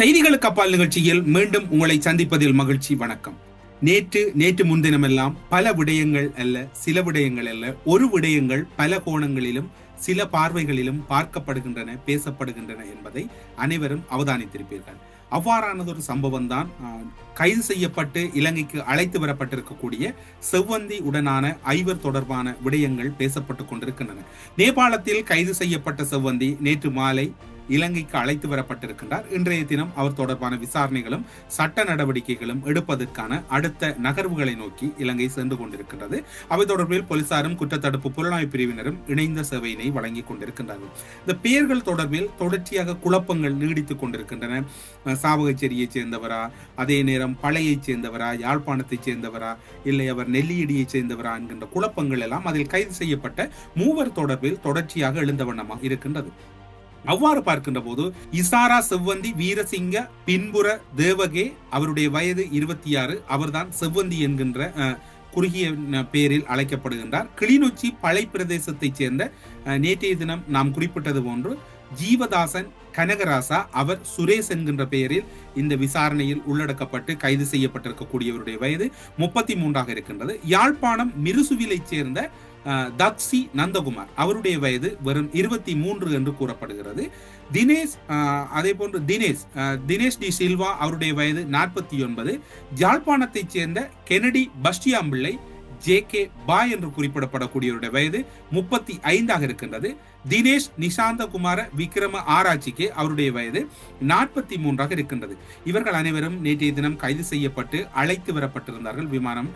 செய்திகளுக்கு அப்பால் நிகழ்ச்சியில் மீண்டும் உங்களை சந்திப்பதில் மகிழ்ச்சி வணக்கம். நேற்று நேற்று முன்தினமெல்லாம் பல விடயங்கள் அல்ல சில விடயங்கள் அல்ல ஒரு விடயங்கள் பல கோணங்களிலும் சில பார்வைகளிலும் பார்க்கப்படுகின்றன பேசப்படுகின்றன என்பதை அனைவரும் அவதானித்திருப்பீர்கள். அவ்வாறானதொரு சம்பவம் தான் கைது செய்யப்பட்டு இலங்கைக்கு அழைத்து வரப்பட்டிருக்கக்கூடிய செவ்வந்தி உடனான ஐவர் தொடர்பான விடயங்கள் பேசப்பட்டு கொண்டிருக்கின்றன. நேபாளத்தில் கைது செய்யப்பட்ட செவ்வந்தி நேற்று மாலை இலங்கைக்கு அழைத்து வரப்பட்டிருக்கின்றார். இன்றைய தினம் அவர் தொடர்பான விசாரணைகளும் சட்ட நடவடிக்கைகளும் எடுப்பதற்கான அடுத்த நகர்வுகளை நோக்கி இலங்கை சென்று கொண்டிருக்கின்றது. அவை தொடர்பில் போலீசாரும் குற்றத்தடுப்பு புலனாய்வு பிரிவினரும் இணைந்த சேவையினை வழங்கிக் கொண்டிருக்கின்றார்கள். இந்த பெயர்கள் தொடர்பில் தொடர்ச்சியாக குழப்பங்கள் நீடித்துக் கொண்டிருக்கின்றன. சாவகச்சேரியைச் சேர்ந்தவரா அதே நேரம் பழையைச் சேர்ந்தவரா யாழ்ப்பாணத்தைச் சேர்ந்தவரா இல்லை அவர் நெல்லியடியைச் சேர்ந்தவரா என்கின்ற குழப்பங்கள் எல்லாம் அதில் கைது செய்யப்பட்ட மூவர் தொடர்பில் தொடர்ச்சியாக எழுந்த வண்ணமாக இருக்கின்றது. அவ்வாறு பார்க்கின்ற போது இசாரா செவ்வந்தி வீரசிங்க பின்புற தேவகே அவருடைய வயது இருபத்தி ஆறு அவர்தான் செவ்வந்தி என்கின்ற குறுகிய பெயரில் அழைக்கப்படுகின்றார். கிளிநொச்சி பழை பிரதேசத்தைச் சேர்ந்த நேற்றைய தினம் நாம் குறிப்பிட்டது போன்று ஜீவதாசன் கனகராசா அவர் சுரேஷ் என்கின்ற பெயரில் இந்த விசாரணையில் உள்ளடக்கப்பட்டு கைது செய்யப்பட்டிருக்கக்கூடியவருடைய வயது முப்பத்தி மூன்றாக இருக்கின்றது. யாழ்ப்பாணம் மிருசுவிலைச் சேர்ந்த தக்சி நந்தகுமார். அவருடைய வயது வெறும் இருபத்தி மூன்று என்று கூறப்படுகிறது. தினேஷ் அதே போன்று தினேஷ் தினேஷ் டி சில்வா அவருடைய வயது நாற்பத்தி ஒன்பது. ஜாழ்ப்பாணத்தைச் சேர்ந்த Kennedy Bastiampillai J K Bhai என்று குறிப்பிடப்படக்கூடியவருடைய வயது முப்பத்தி ஐந்தாக இருக்கின்றது. தினேஷ் நிஷாந்தகுமார விக்ரம ஆராய்ச்சிக்கு அவருடைய வயது நாற்பத்தி மூன்றாக இருக்கின்றது. இவர்கள் அனைவரும் நேற்றைய தினம் கைது செய்யப்பட்டு அழைத்து வரப்பட்டிருந்தார்கள். விமானம்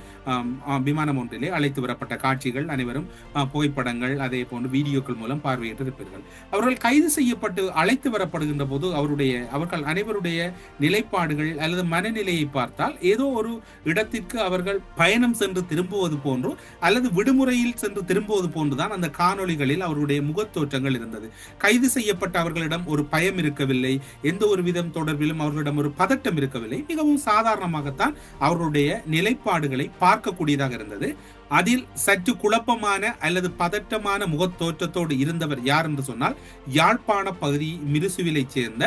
விமானம் ஒன்றிலே அழைத்து வரப்பட்ட காட்சிகள் அனைவரும் புகைப்படங்கள் அதே போன்று வீடியோக்கள் மூலம் பார்வையிட்டு இருப்பீர்கள் அவர்கள் கைது செய்யப்பட்டு அழைத்து வரப்படுகின்ற போது அவருடைய அவர்கள் அனைவருடைய நிலைப்பாடுகள் அல்லது மனநிலையை பார்த்தால் ஏதோ ஒரு இடத்திற்கு அவர்கள் பயணம் சென்று திரும்புவது போன்றோ அல்லது விடுமுறையில் சென்று திரும்புவது போன்றுதான் அந்த காணொளிகளில் அவருடைய முக தோற்றங்கள் இருந்தது. கைது செய்யப்பட்ட அவர்களிடம் ஒரு பயம் இருக்கவில்லை. எந்த ஒரு விதம் தொடர்பிலும் அவர்களிடம் ஒரு பதட்டம் இருக்கவில்லை. மிகவும் சாதாரணமாகத்தான் அவர்களுடைய நிலைப்பாடுகளை பார்க்கக்கூடியதாக இருந்தது. அதில் சற்று குழப்பமான அல்லது பதட்டமான முகத்தோற்றத்தோடு இருந்தவர் யார் என்று சொன்னால் யாழ்ப்பாண பகுதி மிருசுவிலை சேர்ந்த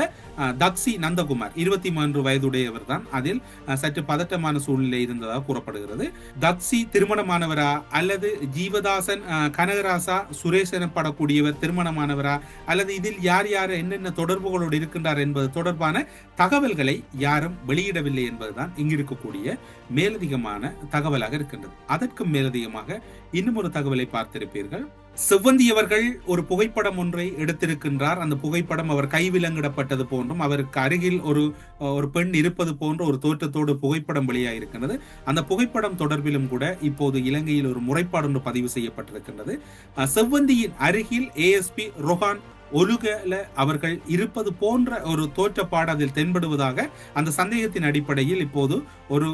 தக்சி நந்தகுமார். இருபத்தி மூன்று வயதுடையவர் தான் அதில் சற்று பதட்டமான சூழ்நிலை இருந்ததாக கூறப்படுகிறது. தக்சி திருமணமானவரா அல்லது ஜீவதாசன் கனகராசா சுரேஷ் எனப்படக்கூடியவர் திருமணமானவரா அல்லது இதில் யார் யார் என்னென்ன தொடர்புகளோடு இருக்கின்றார் என்பது தொடர்பான தகவல்களை யாரும் வெளியிடவில்லை என்பதுதான் இங்கு இருக்கக்கூடிய மேலதிகமான தகவலாக இருக்கின்றது. அதற்கு மேலதிகமாக இன்னும் ஒரு தகவலை பார்த்திருப்பீர்கள். செவ்வந்தியவர்கள் ஒரு புகைப்படம் ஒன்றை எடுத்திருக்கின்றார். அந்த புகைப்படம் அவர் கைவிலங்கிடப்பட்டது போன்றும் அவருக்கு அருகில் ஒரு ஒரு பெண் இருப்பது போன்ற ஒரு தோற்றத்தோடு புகைப்படம் வெளியாகிருக்கின்றது அந்த புகைப்படம் தொடர்பிலும் கூட இப்போது இலங்கையில் ஒரு முறைப்பாடு ஒன்று பதிவு செய்யப்பட்டிருக்கின்றது. செவ்வந்தியின் அருகில் ஏஎஸ்பி ரொஹான் ஒழுகல அவர்கள் இருப்பது போன்ற ஒரு தோற்றப்பாடு அதில் தென்படுவதாக அந்த சந்தேகத்தின் அடிப்படையில் இப்போது ஒரு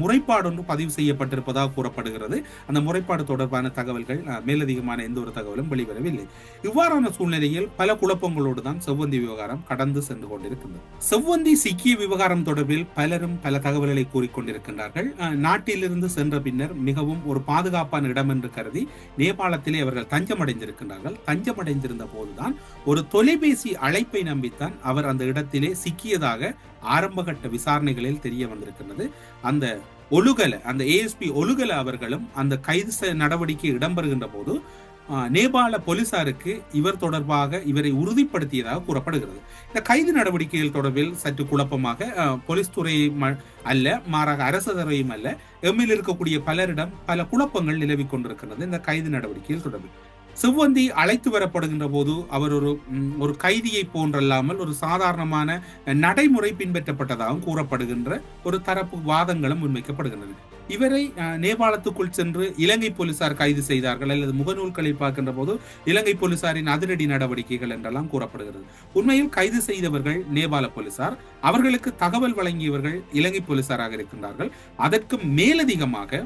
முறைப்பாடு ஒன்று பதிவு செய்யப்பட்டிருப்பதாக கூறப்படுகிறது. அந்த முறைப்பாடு தொடர்பான தகவல்கள் மேலதிகமான எந்த ஒரு தகவலும் வெளிவரவில்லை. இவ்வாறான சூழ்நிலையில் பல குழப்பங்களோடு தான் செவ்வந்தி விவகாரம் கடந்து சென்று கொண்டிருக்கின்றது. செவ்வந்தி சிக்கிய விவகாரம் தொடர்பில் பலரும் பல தகவல்களை கூறிக்கொண்டிருக்கின்றார்கள் நாட்டிலிருந்து சென்ற பின்னர் மிகவும் ஒரு பாதுகாப்பான இடம் என்று கருதி நேபாளத்திலே அவர்கள் தஞ்சமடைந்திருக்கின்றார்கள். தஞ்சமடைந்திருந்த போதுதான் ஒரு தொலைபேசி அழைப்பை நம்பித்தான் அவர் அந்த இடத்திலே சிக்கியதாக ஆரம்பகட்ட விசாரணைகளில் தெரிய வந்திருக்கிறது அந்த ஒழுகல அந்த ஏஎஸ்பி ஒழுகல அவர்களும் அந்த கைது நடவடிக்கை இடம்பெறுகின்ற போது நேபாள போலீசாருக்கு இவர் தொடர்பாக இவரை உறுதிப்படுத்தியதாக கூறப்படுகிறது. இந்த கைது நடவடிக்கைகள் தொடர்பில் சற்று குழப்பமாக போலீஸ் துறை அல்ல மாறாக அரசு துறையும் அல்ல எம்மில் இருக்கக்கூடிய பலரிடம் பல குழப்பங்கள் நிலவி கொண்டிருக்கிறது இந்த கைது நடவடிக்கைகள் தொடர்பில். செவ்வந்தி அழைத்து வரப்படுகின்ற போது அவர் ஒரு ஒரு கைதியை போன்றல்லாமல் ஒரு சாதாரணமான நடைமுறை பின்பற்றப்பட்டதாகவும் கூறப்படுகின்ற ஒரு தரப்பு வாதங்களும் முன்வைக்கப்படுகின்றன. இவரை நேபாளத்துக்குள் சென்று இலங்கை போலீசார் கைது செய்தார்கள். அல்லது முகநூல்களை பார்க்கின்ற போது இலங்கை போலீசாரின் அதிரடி நடவடிக்கைகள் என்றெல்லாம் கூறப்படுகிறது. உண்மையில் கைது செய்தவர்கள் நேபாள போலீசார். அவர்களுக்கு தகவல் வழங்கியவர்கள் இலங்கை போலீசாராக இருக்கின்றார்கள். அதற்கு மேலதிகமாக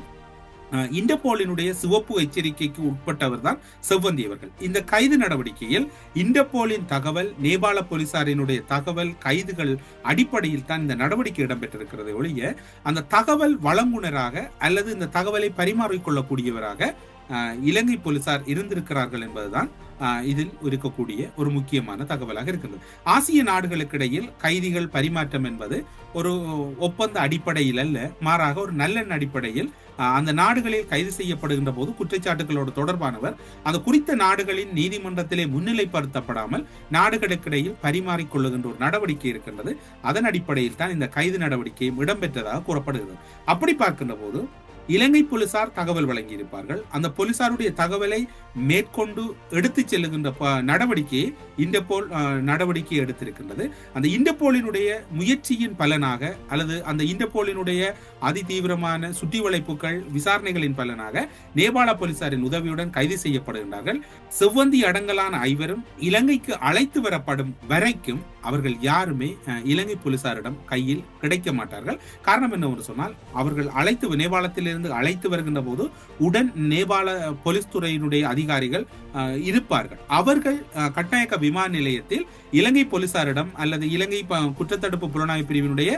இண்டபோலினுடைய சிவப்பு எச்சரிக்கைக்கு உட்பட்டவர் தான் செவ்வந்தி அவர்கள். இந்த கைது நடவடிக்கையில் இண்டபோலின் தகவல் நேபாள போலீசாரினுடைய தகவல் கைதுகள் அடிப்படையில் தான் இந்த நடவடிக்கை இடம்பெற்றிருக்கிறது ஒழிய அந்த தகவல் வழங்குனராக அல்லது இந்த தகவலை பரிமாறிக்கொள்ளக்கூடியவராக இலங்கை போலீசார் இருந்திருக்கிறார்கள் என்பதுதான் இதில் இருக்கக்கூடிய ஒரு முக்கியமான தகவலாக இருக்கின்றது. ஆசிய நாடுகளுக்கிடையில் கைதிகள் பரிமாற்றம் என்பது ஒரு ஒப்பந்த அடிப்படையில் அல்ல மாறாக ஒரு நல்லெண் அடிப்படையில் அந்த நாடுகளில் கைது செய்யப்படுகின்ற போது குற்றச்சாட்டுகளோடு தொடர்பானவர் அந்த குறித்த நாடுகளின் நீதிமன்றத்திலே முன்னிலைப்படுத்தப்படாமல் நாடுகளுக்கிடையில் பரிமாறிக்கொள்ளுகின்ற ஒரு நடவடிக்கை இருக்கின்றது. அதன் அடிப்படையில் தான் இந்த கைது நடவடிக்கையும் இடம்பெற்றதாக கூறப்படுகிறது. அப்படி பார்க்கின்ற போது இலங்கை போலீசார் தகவல் வழங்கியிருப்பார்கள். அந்த போலீசாருடைய தகவலை மேற்கொண்டு எடுத்துச் செல்லுகின்ற ப- நடவடிக்கையை இண்டபோல் நடவடிக்கை எடுத்திருக்கின்றது. அந்த இண்டபோலினுடைய முயற்சியின் பலனாக அல்லது அந்த இண்டபோலினுடைய அதிதீவிரமான சுற்றி வளைப்புகள் விசாரணைகளின் பலனாக நேபாள போலீசாரின் உதவியுடன் கைது செய்யப்படுகின்றார்கள். செவ்வந்தி அடங்கலான ஐவரும் இலங்கைக்கு அழைத்து வரப்படும் வரைக்கும் அவர்கள் யாருமே இலங்கை போலீசாரிடம் கையில் கிடைக்க மாட்டார்கள். காரணம் என்னவென்று சொன்னால் அவர்கள் அழைத்து நேபாளத்தில் இருந்து அழைத்து வருகின்ற போது உடன் நேபாள போலீஸ் துறையினுடைய அதிகாரிகள் இருப்பார்கள். அவர்கள் கட்டாயக்க விமான நிலையத்தில் இலங்கை போலீசாரிடம் அல்லது இலங்கை குற்றத்தடுப்பு புலனாய்வு பிரிவினுடைய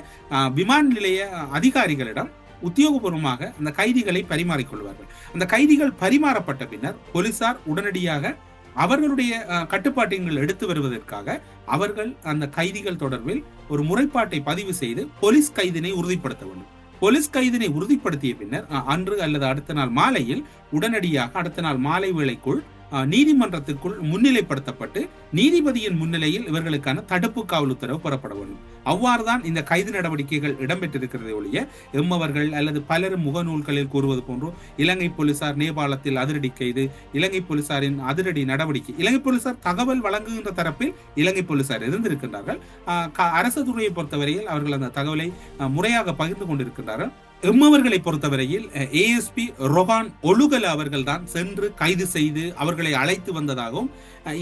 விமான நிலைய அதிகாரிகளிடம் உத்தியோகபூர்வமாக அந்த கைதிகளை பரிமாறிக்கொள்வார்கள் அந்த கைதிகள் பரிமாறப்பட்ட பின்னர் போலீசார் உடனடியாக அவர்களுடைய அஹ், கட்டுப்பாட்டின்கள் எடுத்து வருவதற்காக அவர்கள் அந்த கைதிகள் தொடர்பில் ஒரு முறைப்பாட்டை பதிவு செய்து போலீஸ் கைதினை உறுதிப்படுத்த வேண்டும். போலீஸ் கைதினை உறுதிப்படுத்திய பின்னர் அஹ், அன்று அல்லது அடுத்த நாள் மாலையில் உடனடியாக அடுத்த நாள் மாலை வேளைக்குள் அஹ், நீதிமன்றத்திற்குள் முன்னிலைப்படுத்தப்பட்டு நீதிபதியின் முன்னிலையில் இவர்களுக்கான தடுப்பு காவல் உத்தரவு பெறப்பட வேண்டும். அவ்வாறுதான் இந்த கைது நடவடிக்கைகள் இடம்பெற்றிருக்கிறதை ஒழிய எம்மவர்கள் அல்லது பலரும் முகநூல்களில் கூறுவது போன்றும் இலங்கை போலீசார் நேபாளத்தில் அதிரடி கைது இலங்கை போலீசாரின் அதிரடி நடவடிக்கை இலங்கை போலீசார் தகவல் வழங்குகின்ற தரப்பில் இலங்கை போலீசார் இருந்திருக்கின்றார்கள். அரசு துறையை பொறுத்தவரையில் அவர்கள் அந்த தகவலை முறையாக பகிர்ந்து கொண்டிருக்கின்றார்கள். எம்மவர்களை பொறுத்தவரையில் ஏஎஸ்பி ரொஹான் ஒழுகல அவர்கள் தான் சென்று கைது செய்து அவர்களை அழைத்து வந்ததாகவும்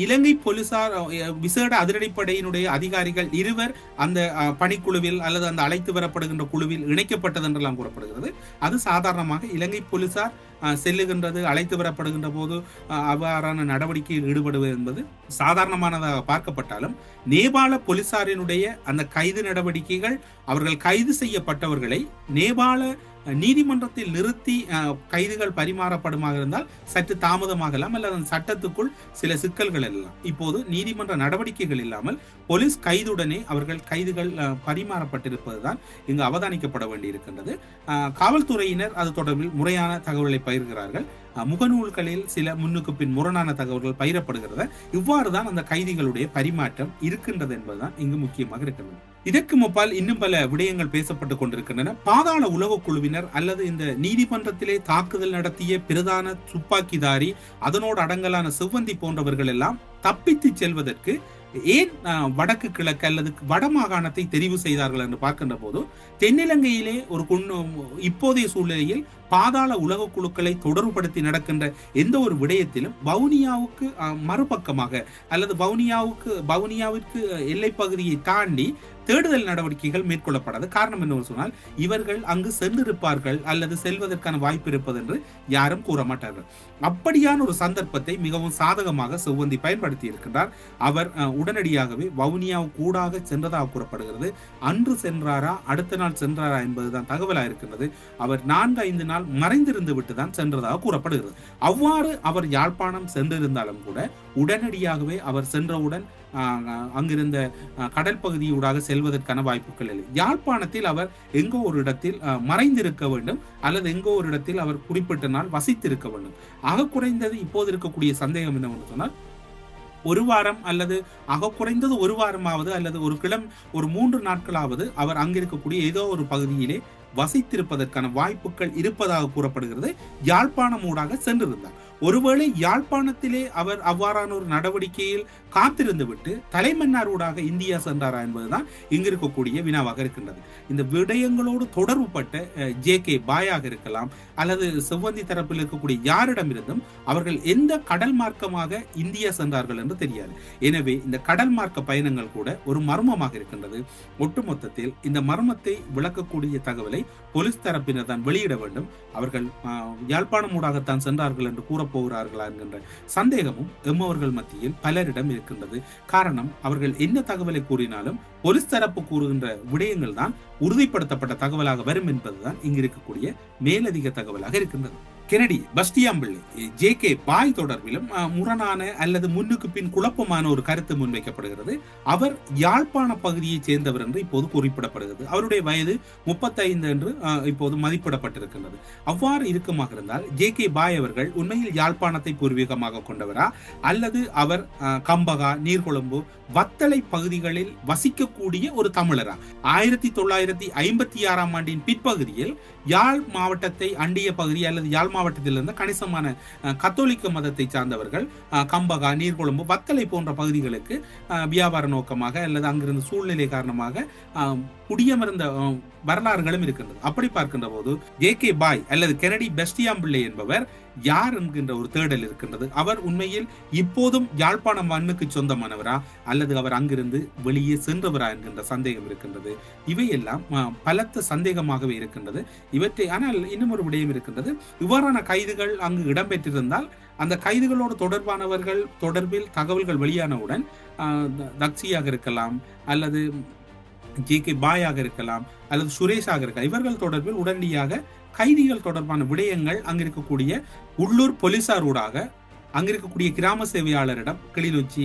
இலங்கை போலீசார் விசேட அதிரடிப்படையினுடைய அதிகாரிகள் இருவர் அந்த பணிக்குழுவில் அல்லது அந்த அழைத்து வரப்படுகின்ற குழுவில் இணைக்கப்பட்டது என்றெல்லாம் கூறப்படுகிறது. அது சாதாரணமாக இலங்கை போலீசார் செல்லுகின்றது அழைத்து வரப்படுகின்ற போது அவ்வாறான நடவடிக்கையில் ஈடுபடுவது என்பது சாதாரணமானதாக பார்க்கப்பட்டாலும் நேபாள போலீசாரினுடைய அந்த கைது நடவடிக்கைகள் அவர்கள் கைது செய்யப்பட்டவர்களை நேபாள நீதிமன்றத்தில் நிறுத்தி கைதுகள் பரிமாறப்படுமாக இருந்தால் சற்று தாமதமாகலாம் அல்லது அந்த சட்டத்துக்குள் சில சிக்கல்கள் எல்லாம் இப்போது நீதிமன்ற நடவடிக்கைகள் இல்லாமல் போலீஸ் கைதுடனே அவர்கள் கைதுகள் பரிமாறப்பட்டிருப்பதுதான் இங்கு அவதானிக்கப்பட வேண்டியிருக்கின்றது. காவல்துறையினர் அது தொடர்பில் முறையான தகவலை பயிர்கிறார்கள் முகநூல்களில் சில முன்னுக்கு பின் முரணான தகவல்கள் பயிரப்படுகிறது இவ்வாறு தான் அந்த கைதிகளுடைய பரிமாற்றம் இருக்கின்றது என்பதுதான் இங்கு முக்கியமாக இருக்கின்றது. இதற்கு முப்பால் இன்னும் பல விடயங்கள் பேசப்பட்டுக் கொண்டிருக்கின்றன. பாதாள உலக குழுவினர் அல்லது இந்த நீதிமன்றத்திலே தாக்குதல் நடத்திய பிரதான துப்பாக்கிதாரி அதனோடு அடங்கலான செவ்வந்தி போன்றவர்கள் எல்லாம் தப்பித்து செல்வதற்கு ஏன் வடக்கு கிழக்கு அல்லது வடமாகாணத்தை தெரிவு செய்தார்கள் என்று பார்க்கின்ற போது தென்னிலங்கையிலே ஒரு குன்னு இப்போதைய சூழ்நிலையில் பாதாள உலக குழுக்களை தொடர்புபடுத்தி நடக்கின்ற எந்த ஒரு விடயத்திலும் வவுனியாவுக்கு மறுபக்கமாக அல்லது வவுனியாவுக்கு வவுனியாவிற்கு எல்லை பகுதியை தாண்டி தேடுதல் நடவடிக்கைகள் மேற்கொள்ளப்படாது காரணம் என்னவென்று சொன்னால் இவர்கள் அங்கு சென்றிருப்பார்கள் அல்லது செல்வதற்கான வாய்ப்பு இருப்பது என்று யாரும் கூற மாட்டார்கள். அப்படியான ஒரு சந்தர்ப்பத்தை மிகவும் சாதகமாக செவ்வந்தி பயன்படுத்தி இருக்கின்றார் அவர் உடனடியாகவே வவுனியாவுக்கு கூடாக சென்றதாக கூறப்படுகிறது. அன்று சென்றாரா அடுத்த நாள் சென்றாரா என்பதுதான் தகவலாக இருக்கின்றது. அவர் நான்கு ஐந்து நாள் மறைந்திருந்து விட்டு தான் சென்றதாக கூறப்படுகிறது. அவ்வாறு அவர் யாழ்ப்பாணம் சென்றிருந்தாலும் கூட உடனடியாகவே அவர் சென்றவுடன் அங்கிருந்த கடல் பகுதியூடாக செல்வதற்கான வாய்ப்புகள் இல்லை. யாழ்ப்பாணத்தில் அவர் எங்கோ ஒரு இடத்தில் மறைந்திருக்க வேண்டும் அல்லது எங்கோ ஒரு இடத்தில் அவர் குறிப்பிட்ட நாள் வசித்திருக்க வேண்டும். ஆக குறைந்தது இப்போது இருக்கக்கூடிய சந்தேகம் என்னவென்று சொன்னால் ஒரு வாரம் அல்லது ஆக குறைந்தது ஒரு வாரமாவது அல்லது ஒரு கிளம் ஒரு மூன்று நாட்களாவது அவர் அங்கிருக்கக்கூடிய ஏதோ ஒரு பகுதியிலே வசித்திருப்பதற்கான வாய்ப்புகள் இருப்பதாக கூறப்படுகிறது. யாழ்ப்பாணம் ஊடாக சென்றிருந்தார். ஒருவேளை யாழ்ப்பாணத்திலே அவர் அவ்வாறான ஒரு நடவடிக்கையில் காத்திருந்து விட்டு தலைமன்னார் ஊடாக இந்தியா சென்றாரா என்பதுதான் இங்கு இருக்கக்கூடிய வினாவாக இருக்கின்றது. இந்த விடயங்களோடு தொடர்புபட்ட ஜே கே பாயாக இருக்கலாம் அல்லது செவ்வந்தி தரப்பில் இருக்கக்கூடிய யாரிடமிருந்தும் அவர்கள் எந்த கடல் மார்க்கமாக இந்தியா சென்றார்கள் என்று தெரியாது. எனவே இந்த கடல் மார்க்க பயணங்கள் கூட ஒரு மர்மமாக இருக்கின்றது. ஒட்டுமொத்தத்தில் இந்த மர்மத்தை விளக்கக்கூடிய தகவலை போலீஸ் தரப்பினர் தான் வெளியிட வேண்டும். அவர்கள் யாழ்ப்பாணம் ஊடாகத்தான் சென்றார்கள் என்று கூற கூறப்போகிறார்களா என்கின்ற சந்தேகமும் எம்மவர்கள் மத்தியில் பலரிடம் இருக்கின்றது. காரணம் அவர்கள் என்ன தகவலை கூறினாலும் போலீஸ் தரப்பு கூறுகின்ற விடயங்கள் தான் உறுதிப்படுத்தப்பட்ட தகவலாக வரும் என்பதுதான் இங்கு இருக்கக்கூடிய மேலதிக தகவலாக இருக்கின்றது. Kennedy Bastiampillai J K Bhai தொடர்பிலும் முரணான அல்லது முன்னுக்கு பின் குழப்பமான ஒரு கருத்து முன்வைக்கப்படுகிறது. அவர் யாழ்ப்பாண பகுதியைச் சேர்ந்தவர் என்று இப்போது குறிப்பிடப்படுகிறது. அவருடைய வயது முப்பத்தைந்து என்று இப்போது மதிப்பிடப்பட்டிருக்கின்றது. அவ்வாறு இருக்குமாக இருந்தால் ஜே கே பாய் அவர்கள் உண்மையில் யாழ்ப்பாணத்தை பூர்வீகமாக கொண்டவரா? அல்லது அவர் கம்பகா நீர்கொழும்பு வத்தளை பகுதிகளில் வசிக்கக்கூடிய ஒரு தமிழரா? ஆயிரத்தி தொள்ளாயிரத்தி ஐம்பத்தி ஆறாம் ஆண்டின் பிற்பகுதியில் யாழ் மாவட்டத்தை அண்டிய பகுதி அல்லது யாழ் மாவட்டத்திலிருந்து கணிசமான கத்தோலிக்க மதத்தை சார்ந்தவர்கள் கம்பகா நீர்கொழும்பு வத்தலை போன்ற பகுதிகளுக்கு வியாபார நோக்கமாக அல்லது அங்கிருந்த சூழ்நிலை காரணமாக குடியமர்ந்த வரலாறுகளும் இருக்கின்றது. அப்படி பார்க்கின்ற போது ஜே கே பாய் அல்லது கெனடி பெஸ்டியாம்பிள்ளை என்பவர் யார் என்கின்ற ஒரு தேடல் இருக்கின்றது. அவர் உண்மையில் இப்போதும் யாழ்ப்பாணம் மண்ணுக்கு சொந்தமானவரா? அல்லது அவர் அங்கிருந்து வெளியே சென்றவரா என்கின்ற சந்தேகம் இருக்கின்றது. இவையெல்லாம் பலத்த சந்தேகமாகவே இருக்கின்றது. இவற்றை ஆனால் இன்னும் ஒரு விடயம் இருக்கின்றது. இவ்வாறான கைதுகள் அங்கு இடம்பெற்றிருந்தால் அந்த கைதுகளோடு தொடர்பானவர்கள் தொடர்பில் தகவல்கள் வெளியானவுடன் த- தக்சியாக இருக்கலாம். அல்லது ஜே கே பாயாக இருக்கலாம் அல்லது சுரேஷாக இருக்கலாம். இவர்கள் தொடர்பில் உடனடியாக கைதிகள் தொடர்பான விடயங்கள் அங்கு இருக்கக்கூடிய உள்ளூர் போலீசார் ஊடாக அங்க இருக்கக்கூடிய கிராம சேவையாளரிடம் கிளிநொச்சி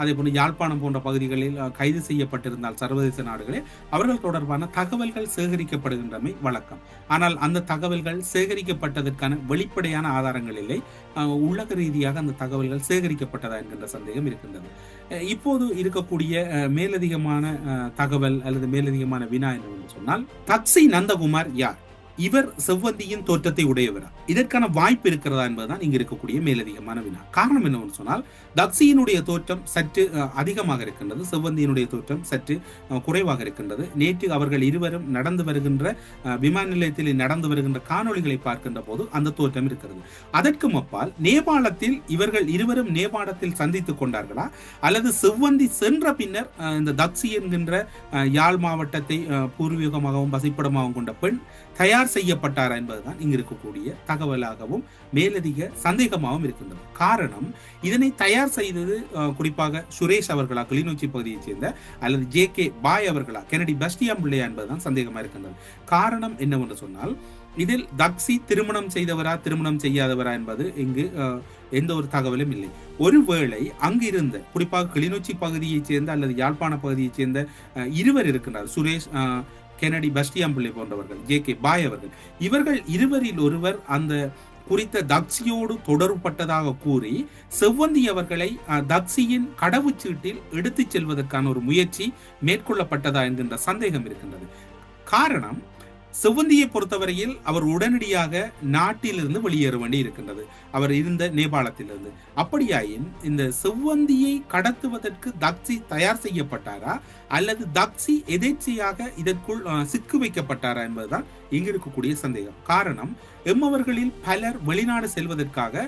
அதே போன்ற யாழ்ப்பாணம் போன்ற பகுதிகளில் கைது செய்யப்பட்டிருந்தால் சர்வதேச நாடுகளில் அவர்கள் தொடர்பான தகவல்கள் சேகரிக்கப்படுகின்றமை வழக்கம். ஆனால் அந்த தகவல்கள் சேகரிக்கப்பட்டதற்கான வெளிப்படையான ஆதாரங்கள் இல்லை. உள்ளக ரீதியாக அந்த தகவல்கள் சேகரிக்கப்பட்டதா என்கின்ற சந்தேகம் இருக்கின்றது. இப்போது இருக்கக்கூடிய மேலதிகமான தகவல் அல்லது மேலதிகமான வினா என்று சொன்னால் தக்சி நந்தகுமார் யார்? இவர் செவ்வந்தியின் தோற்றத்தை உடையவரா? இதற்கான வாய்ப்பு இருக்கிறதா என்பதுதான் இங்கு இருக்கக்கூடிய மேலதிகமான வினா. காரணம் என்னவென்று சொன்னால் தக்சியினுடைய தோற்றம் சற்று அதிகமாக இருக்கின்றது செவ்வந்தியினுடைய தோற்றம் சற்று குறைவாக இருக்கின்றது. நேற்று அவர்கள் இருவரும் நடந்து வருகின்ற விமான நிலையத்தில் நடந்து வருகின்ற காணொளிகளை பார்க்கின்ற போது அந்த தோற்றம் இருக்கிறது. அதற்கும் அப்பால் நேபாளத்தில் இவர்கள் இருவரும் நேபாளத்தில் சந்தித்துக் கொண்டார்களா? அல்லது செவ்வந்தி சென்ற பின்னர் இந்த தக்சி என்கின்ற யாழ் மாவட்டத்தை பூர்வீகமாகவும் வசிப்பிடமாகவும் கொண்ட பெண் தயார் செய்யப்பட்டாரா என்பதுதான் இங்கு இருக்கக்கூடிய தகவலாகவும் மேலதிக சந்தேகமாகவும் இருக்கின்றது. காரணம் இதனை தயார் செய்தது குறிப்பாக சுரேஷ் அவர்களா கிளிநொச்சி பகுதியைச் சேர்ந்த அல்லது ஜே கே பாய் அவர்களா கெனடி பஸ்டியாம் பிள்ளையா என்பதுதான் சந்தேகமா இருக்கின்றது. காரணம் என்னவென்று சொன்னால் இதில் தக்ஸி திருமணம் செய்தவரா திருமணம் செய்யாதவரா என்பது இங்கு எந்த ஒரு தகவலும் இல்லை. ஒருவேளை அங்கிருந்த குறிப்பாக கிளிநொச்சி பகுதியைச் சேர்ந்த அல்லது யாழ்ப்பாண பகுதியைச் சேர்ந்த இருவர் இருக்கின்றார். சுரேஷ் கெனடி பஸ்டியாம்பிள்ளை போன்றவர்கள் ஜே கே. பாய் அவர்கள். இவர்கள் இருவரில் ஒருவர் அந்த குறித்த தக்சியோடு தொடர்பட்டதாக கூறி செவ்வந்தி அவர்களை தக்சியின் கடவுச்சீட்டில் எடுத்துச் செல்வதற்கான ஒரு முயற்சி மேற்கொள்ளப்பட்டதா என்கின்ற சந்தேகம் இருக்கின்றது. காரணம் செவ்வந்தியை பொறுத்தவரையில் அவர் உடனடியாக நாட்டிலிருந்து வெளியேற வேண்டி இருக்கின்றது அவர் இருந்த நேபாளத்திலிருந்து. அப்படியாயின் இந்த செவ்வந்தியை கடத்துவதற்கு தக்சி தயார் செய்யப்பட்டாரா? அல்லது தக்சி எதேச்சையாக இதற்குள் சிக்கு வைக்கப்பட்டாரா என்பதுதான் இங்கு இருக்கக்கூடிய சந்தேகம். காரணம் எம்மவர்களில் பலர் வெளிநாடு செல்வதற்காக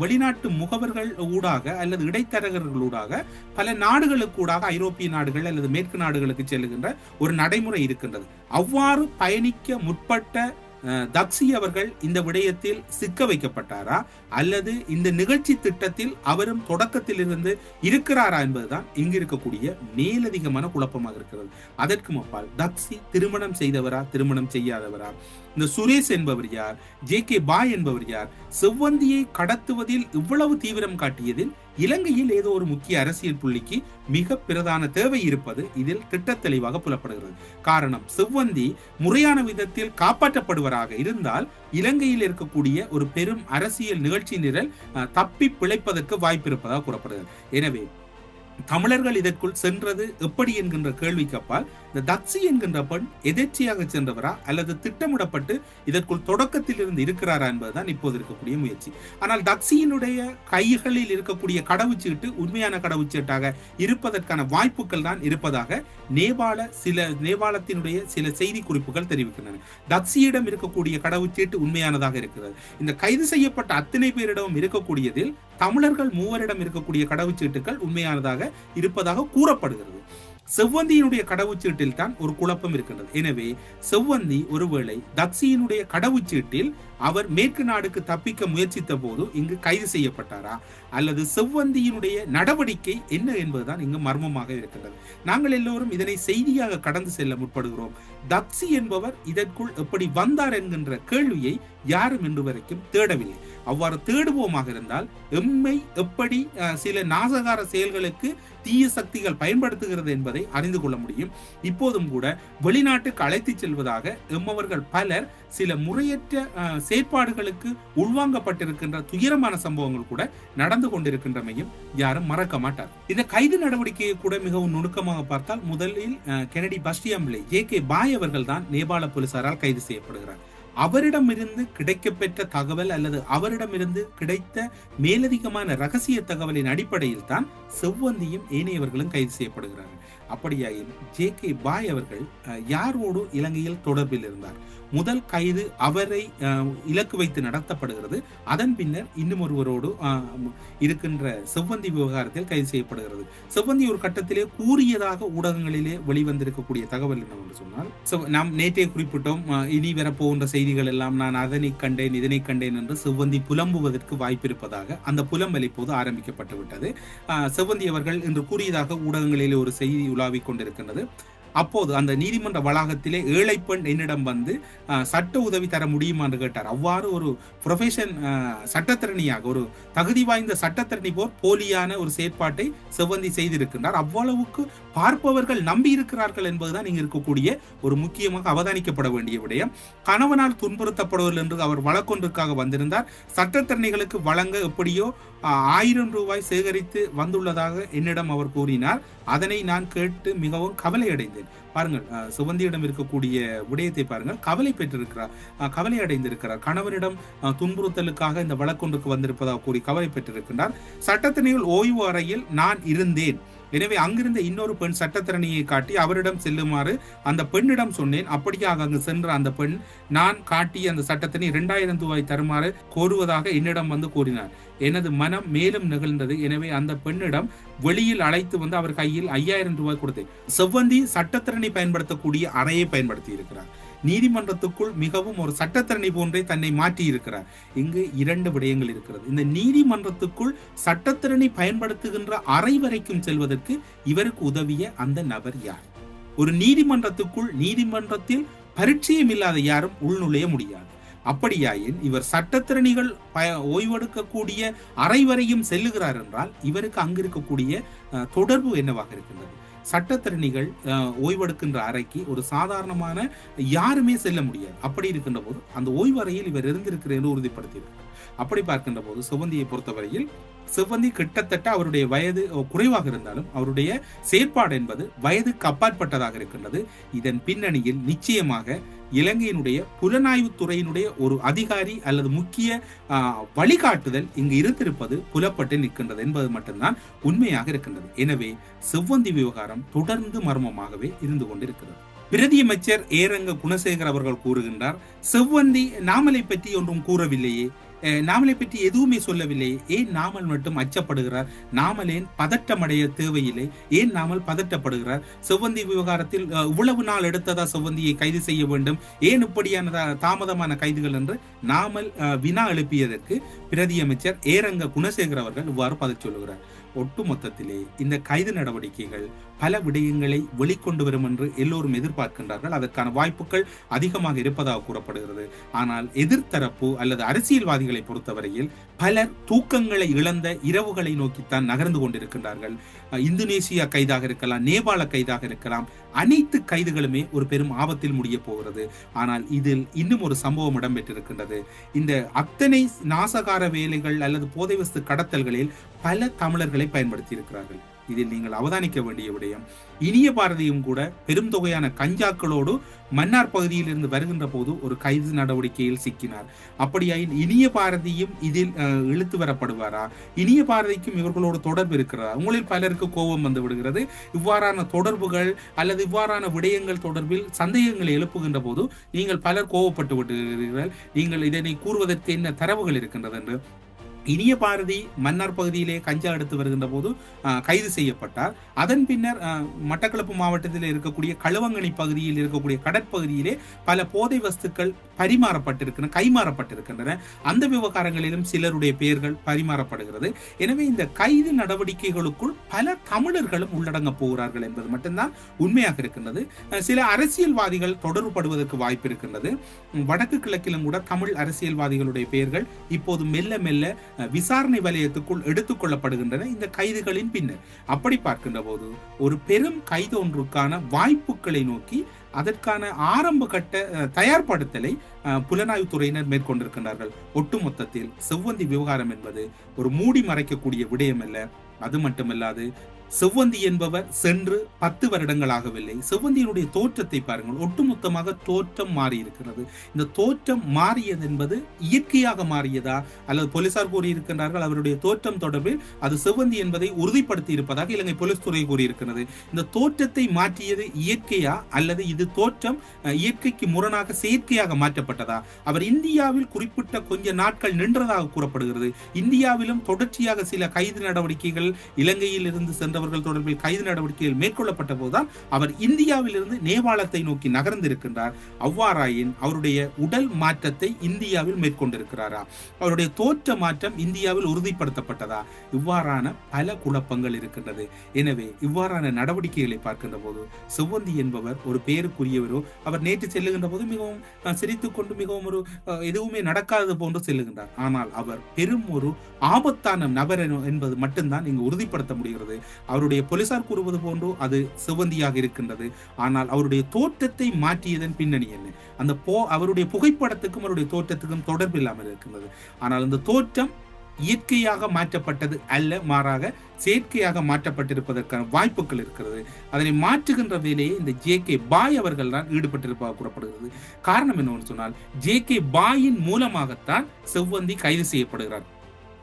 வெளிநாட்டு முகவர்கள் ஊடாக அல்லது இடைத்தரகர்கள் ஊடாக பல நாடுகளுக்கு ஊடாக ஐரோப்பிய நாடுகள் அல்லது மேற்கு நாடுகளுக்கு செல்லுகின்ற ஒரு நடைமுறை இருக்கின்றது. அவ்வாறு பயணிக்க முற்பட்ட தக்சி அவர்கள் இந்த விடயத்தில் சிக்க வைக்கப்பட்டாரா? அல்லது இந்த நிகழ்ச்சி திட்டத்தில் அவரும் தொடக்கத்திலிருந்து இருக்கிறாரா என்பதுதான் இங்கு இருக்கக்கூடிய மேலதிகமான குழப்பமாக இருக்கிறது. அதற்கு அப்பால் தக்ஷி திருமணம் செய்தவரா திருமணம் செய்யாதவரா? இந்த சுரேஷ் என்பவர் யார்? ஜே கே பாய் என்பவர் யார்? செவ்வந்தியை கடத்துவதில் இவ்வளவு தீவிரம் காட்டியதில் இலங்கையில் ஏதோ ஒரு முக்கிய அரசியல் புள்ளிக்கு மிக பிரதான தேவை இருப்பது இதில் திட்டத் தெளிவாக புலப்படுகிறது. காரணம் செவ்வந்தி முறையான விதத்தில் காப்பாற்றப்படுவராக இருந்தால் இலங்கையில் இருக்கக்கூடிய ஒரு பெரும் அரசியல் நிகழ்ச்சி நிரல் தப்பி பிழைப்பதற்கு வாய்ப்பு இருப்பதாக கூறப்படுகிறது. எனவே தமிழர்கள் இதற்குள் சென்றது எப்படி என்கின்ற கேள்விக்கு அப்பால் இந்த தக்சி என்கின்ற பெண் எதேச்சியாக சென்றவரா அல்லது திட்டமிடப்பட்டு இதற்குள் தொடக்கத்தில் இருந்து இருக்கிறாரா என்பதுதான் இப்போது இருக்கக்கூடிய முயற்சி. ஆனால் தக்சியினுடைய கைகளில் இருக்கக்கூடிய கடவுச்சீட்டு உண்மையான கடவுச்சீட்டாக இருப்பதற்கான வாய்ப்புகள் தான் இருப்பதாக நேபாள சில நேபாளத்தினுடைய சில செய்தி குறிப்புகள் தெரிவிக்கின்றன. தக்சியிடம் இருக்கக்கூடிய கடவுச்சீட்டு உண்மையானதாக இருக்கிறது. இந்த கைது செய்யப்பட்ட அத்தனை பேரிடமும் இருக்கக்கூடியதில் தமிழர்கள் மூவரிடம் இருக்கக்கூடிய கடவுச்சீட்டுகள் உண்மையானதாக இருப்பதாக கூறப்படுகிறது. செவ்வந்தியினுடைய கடவுச்சீட்டில் தான் ஒரு குழப்பம் இருக்கின்றது. எனவே செவ்வந்தி ஒருவேளை தக்சியினுடைய கடவுச்சீட்டில் அவர் மேற்கு நாடுக்கு தப்பிக்க முயற்சித்த போது இங்கு கைது செய்யப்பட்டாரா? அல்லது செவ்வந்தியினுடைய நடவடிக்கை என்ன என்பதுதான் இங்கு மர்மமாக இருக்கின்றது. நாங்கள் எல்லோரும் இதனை செய்தியாக கடந்து செல்ல முற்படுகிறோம். தக்சி என்பவர் இதற்குள் எப்படி வந்தார் என்கின்ற கேள்வியை யாரும் இன்று வரைக்கும் தேடவில்லை. அவ்வாறு தேடுவோமாக இருந்தால் எம்மை எப்படி சில நாசகார செயல்களுக்கு தீய சக்திகள் பயன்படுத்துகிறது என்பதை அறிந்து கொள்ள முடியும். இப்போதும் கூட வெளிநாட்டுக்கு அழைத்துச் செல்வதாக எம்மவர்கள் பலர் சில முறையற்ற செயற்பாடுகளுக்கு உள்வாங்கப்பட்டிருக்கின்ற துயரமான சம்பவங்கள் கூட நடந்து கொண்டிருக்கின்றமையும் யாரும் மறக்க மாட்டார். இந்த கைது நடவடிக்கையை கூட மிகவும் நுணுக்கமாக பார்த்தால் முதலில் கெனடி பஸ்டியாம்பிளை ஏ கே பாய் அவர்கள் தான் நேபாள போலீசாரால் கைது செய்யப்படுகிறார். அவரிடமிருந்து கிடைக்கப்பெற்ற தகவல் அல்லது அவரிடமிருந்து கிடைத்த மேலதிகமான ரகசிய தகவலின் அடிப்படையில் தான் செவ்வந்தியும் ஏனையவர்களும் கைது செய்யப்படுகிறார்கள். அப்படியாயின் ஜே கே பாய் அவர்கள் அஹ், யாரோடு இலங்கையில் தொடர்பில் இருந்தார்? முதல் கைது அவரை இலக்கு வைத்து நடத்தப்படுகிறது. அதன் பின்னர் இன்னும் ஒருவரோடு இருக்கின்ற செவ்வந்தி விவகாரத்தில் கைது செய்யப்படுகிறது. செவ்வந்தி ஒரு கட்டத்திலே கூறியதாக ஊடகங்களிலே வெளிவந்திருக்கக்கூடிய தகவல் என்னவென்று சொன்னால் நாம் நேற்றே குறிப்பிட்டோம் இனி வரப்போகின்ற செய்திகள் எல்லாம் நான் அதனை கண்டேன் இதனை கண்டேன் என்று செவ்வந்தி புலம்புவதற்கு வாய்ப்பிருப்பதாக அந்த புலம்பல் இப்போது ஆரம்பிக்கப்பட்டு விட்டது செவ்வந்தி அவர்கள் இன்று கூறியதாக ஊடகங்களிலே ஒரு செய்தி உலாவிக் கொண்டிருக்கின்றது. அப்போது அந்த நீதிமன்ற வளாகத்திலே ஏழை பெண் என்னிடம் வந்து சட்ட உதவி தர முடியுமா? என்று கேட்டார். அவ்வாறு ஒரு ப்ரொஃபஷன் சட்டத்திறனியாக ஒரு தகுதி வாய்ந்த சட்டத்திறனி போர் போலியான ஒரு செயற்பாட்டை செவ்வந்தி செய்திருக்கின்றார். அவ்வளவுக்கு பார்ப்பவர்கள் நம்பி இருக்கிறார்கள் என்பதுதான் இங்கு இருக்கக்கூடிய ஒரு முக்கியமாக அவதானிக்கப்பட வேண்டிய விடயம். கணவனால் துன்புறுத்தப்படுவதில் என்று அவர் வழக்கொன்றுக்காக வந்திருந்தார். சட்டத்தரணிகளுக்கு வழங்க எப்படியோ ஆயிரம் ரூபாய் சேகரித்து வந்துள்ளதாக என்னிடம் அவர் கூறினார். அதனை நான் கேட்டு மிகவும் கவலையடைந்தேன். பாருங்கள் சுகந்தியிடம் இருக்கக்கூடிய விடயத்தை பாருங்கள். கவலை பெற்றிருக்கிறார் கவலை அடைந்திருக்கிறார் கணவனிடம் துன்புறுத்தலுக்காக இந்த வழக்கொன்றுக்கு வந்திருப்பதாக கூறி கவலை பெற்றிருக்கின்றார். சட்டத்தினையில் ஓய்வு அறையில் நான் இருந்தேன். எனவே அங்கிருந்த இன்னொரு பெண் சட்டத்திறனையை காட்டி அவரிடம் செல்லுமாறு அந்த பெண்ணிடம் சொன்னேன். அப்படியாக அங்கு சென்ற அந்த பெண் நான் காட்டிய அந்த சட்டத்தினை இரண்டாயிரம் ரூபாய் தருமாறு கோருவதாக என்னிடம் வந்து கூறினார். எனது மனம் மேலும் நிகழ்ந்தது. எனவே அந்த பெண்ணிடம் வெளியில் அழைத்து வந்து அவர் கையில் ஐயாயிரம் ரூபாய் கொடுத்தேன். செவ்வந்தி சட்டத்திறனை பயன்படுத்தக்கூடிய அறையை பயன்படுத்தி இருக்கிறார் நீதிமன்றத்துக்குள் மிகவும் ஒரு சட்டத்திறனை போன்றே தன்னை மாற்றி இருக்கிறார் இங்கு இரண்டு விடயங்கள் இருக்கிறது. இந்த நீதிமன்றத்துக்குள் சட்டத்திறனை பயன்படுத்துகின்ற அறை வரைக்கும் செல்வதற்கு இவருக்கு உதவிய அந்த நபர் யார்? ஒரு நீதிமன்றத்துக்குள் நீதிமன்றத்தில் பரிச்சயம் இல்லாத யாரும் உள்நுழைய முடியாது. அப்படியாயின் இவர் சட்டத்திறனிகள் பய ஓய்வெடுக்கக்கூடிய அறை வரையும் செல்லுகிறார் என்றால் இவருக்கு அங்கிருக்கக்கூடிய அஹ், தொடர்பு என்னவாக இருக்கின்றது? சட்டத்திறனிகள் ஓய்வெடுக்கின்ற அறைக்கு ஒரு சாதாரணமான யாருமே செல்ல முடியாது. அப்படி இருக்கின்ற போது அந்த ஓய்வறையில் இவர் இருந்திருக்கிறார் என்று உறுதிப்படுத்தியிருக்கிறார். அப்படி பார்க்கின்ற போது சிவந்தியை பொறுத்தவரையில் சிவந்தி கிட்டத்தட்ட அவருடைய வயது குறைவாக இருந்தாலும் அவருடைய செயற்பாடு என்பது வயதுக்கு அப்பாற்பட்டதாக இருக்கின்றது. இதன் பின்னணியில் நிச்சயமாக இலங்கையினுடைய புலனாய்வு துறையினுடைய ஒரு அதிகாரி அல்லது முக்கிய வழிகாட்டுதல் இங்கு இருந்திருப்பது புலப்பட்டு நிற்கின்றது என்பது மட்டும்தான் உண்மையாக இருக்கின்றது. எனவே செவ்வந்தி விவகாரம் தொடர்ந்து மர்மமாகவே இருந்து கொண்டிருக்கிறது. பிரதியமைச்சர் ஏரங்க குணசேகர் அவர்கள் கூறுகின்றார் செவ்வந்தி நாமலை பற்றி ஒன்றும் கூறவில்லையே. நாமலை பற்றி எதுவுமே சொல்லவில்லை. ஏன் நாமல் மட்டும் அச்சப்படுகிறார்? நாமல் ஏன் பதட்டமடைய தேவையில்லை? ஏன் நாமல் பதட்டப்படுகிறார்? செவ்வந்தி விவகாரத்தில் இவ்வளவு நாள் எடுத்ததா செவ்வந்தியை கைது செய்ய வேண்டும்? ஏன் இப்படியான தாமதமான கைதுகள் என்று நாமல் வினா எழுப்பியதற்கு பிரதி அமைச்சர் ஏரங்க குணசேகர் அவர்கள் இவ்வாறு பதில் சொல்லுகிறார். ஒட்டுமொத்தத்திலே இந்த கைது நடவடிக்கைகள் பல விடயங்களை வெளிக்கொண்டு வரும் என்று எல்லோரும் எதிர்பார்க்கின்றார்கள். அதற்கான வாய்ப்புகள் அதிகமாக இருப்பதாக கூறப்படுகிறது. ஆனால் எதிர்த்தரப்பு அல்லது அரசியல்வாதிகளை பொறுத்தவரையில் பலர் தூக்கங்களை இழந்த இரவுகளை நோக்கித்தான் நகர்ந்து கொண்டிருக்கின்றார்கள். இந்தோனேசியா கைதாக இருக்கலாம் நேபாள கைதாக இருக்கலாம் அனைத்து கைதுகளுமே ஒரு பெரும் ஆபத்தில் முடிய போகிறது. ஆனால் இதில் இன்னும் ஒரு சம்பவம் இடம்பெற்றிருக்கின்றது. இந்த அத்தனை நாசகார வேலைகள் அல்லது போதை வஸ்து கடத்தல்களில் பல தமிழர்களை பயன்படுத்தி இருக்கிறார்கள் இதில் நீங்கள் அவதானிக்க வேண்டிய விடயம். இனிய பாரதியும் கூட பெரும் தொகையான கஞ்சாக்களோடு மன்னார் பகுதியில் இருந்து வருகின்ற போது ஒரு கைது நடவடிக்கையில் சிக்கினார். அப்படியாயின் இனிய பாரதியும் இதில் இழுத்து வரப்படுவாரா? இனிய பாரதிக்கும் இவர்களோடு தொடர்பு இருக்கிறதா? உங்களில் பலருக்கு கோபம் வந்து விடுகிறது. இவ்வாறான தொடர்புகள் அல்லது இவ்வாறான விடயங்கள் தொடர்பில் சந்தேகங்களை எழுப்புகின்ற போது நீங்கள் பலர் கோபப்பட்டு விடுகிறீர்கள். நீங்கள் இதனை கூறுவதற்கு என்ன தரவுகள் இருக்கின்றது என்று இனிய பாரதி மன்னார் பகுதியிலே கஞ்சா எடுத்து வருகின்ற போது கைது செய்யப்பட்டார். அதன் பின்னர் மட்டக்களப்பு மாவட்டத்தில் இருக்கக்கூடிய களுவங்கனி பகுதியில் இருக்கக்கூடிய கடற்பகுதியிலே பல போதை வஸ்துக்கள் பரிமாறப்பட்டிருக்கின்றன கைமாறப்பட்டிருக்கின்றன. அந்த விவகாரங்களிலும் சிலருடைய பெயர்கள் பரிமாறப்படுகிறது. எனவே இந்த கைது நடவடிக்கைகளுக்குள் பல தமிழர்களும் உள்ளடங்க போகிறார்கள் என்பது மட்டும்தான் உண்மையாக இருக்கின்றது. சில அரசியல்வாதிகள் தொடர்புபடுவதற்கு வாய்ப்பு இருக்கின்றது வடக்கு கிழக்கிலும் கூட தமிழ் அரசியல்வாதிகளுடைய பெயர்கள் இப்போது மெல்ல மெல்ல விசாரணை வலயத்துக்குள் எடுத்துக்கொள்ளப்படுகின்றன இந்த கைதுகளின் பின்னர். அப்படி பார்க்கின்ற போது ஒரு பெரும் கைது ஒன்றுக்கான வாய்ப்புகளை நோக்கி அதற்கான ஆரம்ப கட்ட தயார்படுத்தலை அஹ், புலனாய்வுத்துறையினர் மேற்கொண்டிருக்கின்றார்கள். ஒட்டுமொத்தத்தில் செவ்வந்தி விவகாரம் என்பது ஒரு மூடி மறைக்கக்கூடிய விடயம் அல்ல அது மட்டுமல்லாது செவ்வந்தி என்பவர் சென்று பத்து வருடங்களாகவில்லை. செவ்வந்தியினுடைய தோற்றத்தை பாருங்கள். ஒட்டுமொத்தமாக தோற்றம் மாறி இருக்கிறது இந்த தோற்றம் மாறியது என்பது இயற்கையாக மாறியதா? அல்லது போலீசார் கூறியிருக்கின்றார்கள் அவருடைய தோற்றம் தொடர்பில் அது செவ்வந்தி என்பதை உறுதிப்படுத்தி இருப்பதாக இலங்கை போலீஸ் துறை கூறியிருக்கிறது. இந்த தோற்றத்தை மாற்றியது இயற்கையா? அல்லது இது தோற்றம் இயற்கைக்கு முரணாக செயற்கையாக மாற்றப்பட்டதா? அவர் இந்தியாவில் குறிப்பிட்ட கொஞ்ச நாட்கள் நின்றதாக கூறப்படுகிறது. இந்தியாவிலும் தொடர்ச்சியாக சில கைது நடவடிக்கைகள் இலங்கையில் இருந்து சென்ற சேர்ந்தவர்கள் தொடர்பில் கைது நடவடிக்கைகள் மேற்கொள்ளப்பட்ட போதுதான் அவர் இந்தியாவிலிருந்து நேபாளத்தை நோக்கி நகர்ந்திருக்கின்றார். அவ்வாறாயின் அவருடைய உடல் மாற்றத்தை இந்தியாவில் மேற்கொண்டிருக்கிறாரா? அவருடைய தோற்ற மாற்றம் இந்தியாவில் உறுதிப்படுத்தப்பட்டதா? இவ்வாறான பல குழப்பங்கள் இருக்கின்றது. எனவே இவ்வாறான நடவடிக்கைகளை பார்க்கின்ற போது செவ்வந்தி என்பவர் ஒரு பேருக்குரியவரோ அவர் நேற்று செல்லுகின்ற போது மிகவும் அஹ், கொண்டு மிகவும் ஒரு எதுவுமே நடக்காதது போன்று செல்லுகின்றார். ஆனால் அவர் பெரும் ஒரு ஆபத்தான நபர் என்பது மட்டும்தான் இங்கு உறுதிப்படுத்த முடிகிறது. அவருடைய போலீசார் கூறுவது போன்றோ அது சிவந்தியாக இருக்கின்றது. ஆனால் அவருடைய தோற்றத்தை மாற்றியதன் பின்னணி என்ன? அந்த போ அவருடைய புகைப்படத்துக்கும் அவருடைய தோற்றத்துக்கும் தொடர்பு இல்லாமல் இருக்கின்றது. ஆனால் அந்த தோற்றம் இயற்கையாக மாற்றப்பட்டது அல்ல மாறாக செயற்கையாக மாற்றப்பட்டிருப்பதற்கான வாய்ப்புகள் இருக்கிறது. அதனை மாற்றுகின்ற வேலையை இந்த ஜே கே பாய் அவர்கள் தான் ஈடுபட்டிருப்பதாக கூறப்படுகிறது. காரணம் என்னவென்று சொன்னால் ஜே கே பாயின் மூலமாகத்தான் செவ்வந்தி கைது செய்யப்படுகிறார்.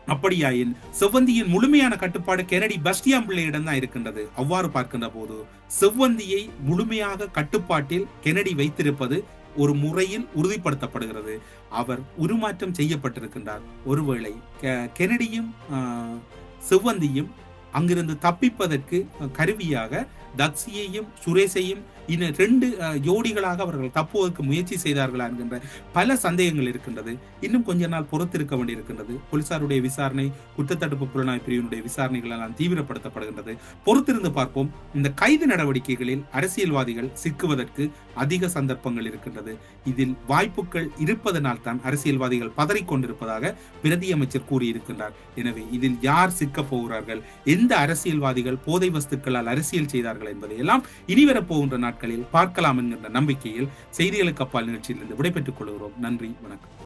அப்படியாயின் செவ்வந்தியின் முழுமையான கட்டுப்பாடு கெனடி பஸ்டியாம் பிள்ளையிடம் தான் இருக்கின்றது. அவ்வாறு பார்க்கின்ற போது செவ்வந்தியை முழுமையாக கட்டுப்பாட்டில் கெனடி வைத்திருப்பது ஒரு முறையில் உறுதிப்படுத்தப்படுகிறது. அவர் உருமாற்றம் செய்யப்பட்டிருக்கின்றார். ஒருவேளை கெ- கெனடியும் செவ்வந்தியும் அங்கிருந்து தப்பிப்பதற்கு கருவியாக தக்சியையும் சுரேஷையும் இன்னும் ரெண்டு ஜோடிகளாக அவர்கள் தப்புவதற்கு முயற்சி செய்தார்களா என்கின்ற பல சந்தேகங்கள் இருக்கின்றது. இன்னும் கொஞ்ச நாள் பொறுத்திருக்க வேண்டியிருக்கின்றது. போலீசாருடைய விசாரணை குற்றத்தடுப்பு புலனாய்வு பிரிவினுடைய விசாரணைகள் எல்லாம் தீவிரப்படுத்தப்படுகின்றது. பொறுத்திருந்து பார்ப்போம். இந்த கைது நடவடிக்கைகளில் அரசியல்வாதிகள் சிக்குவதற்கு அதிக சந்தர்ப்பங்கள் இருக்கின்றது. இதில் வாய்ப்புகள் இருப்பதனால் தான் அரசியல்வாதிகள் பதறிக்கொண்டிருப்பதாக பிரதி அமைச்சர் கூறியிருக்கின்றார். எனவே இதில் யார் சிக்க போகிறார்கள்? எந்த அரசியல்வாதிகள் போதை வஸ்துக்களால் அரசியல் செய்தார்கள் என்பதை எல்லாம் இனிவரப் போகின்ற நாட்களில் பார்க்கலாம் என்கின்ற நம்பிக்கையில் செய்திகளுக்கு அப்பால் நிகழ்ச்சியிலிருந்து விடைபெற்றுக் கொள்கிறோம். நன்றி வணக்கம்.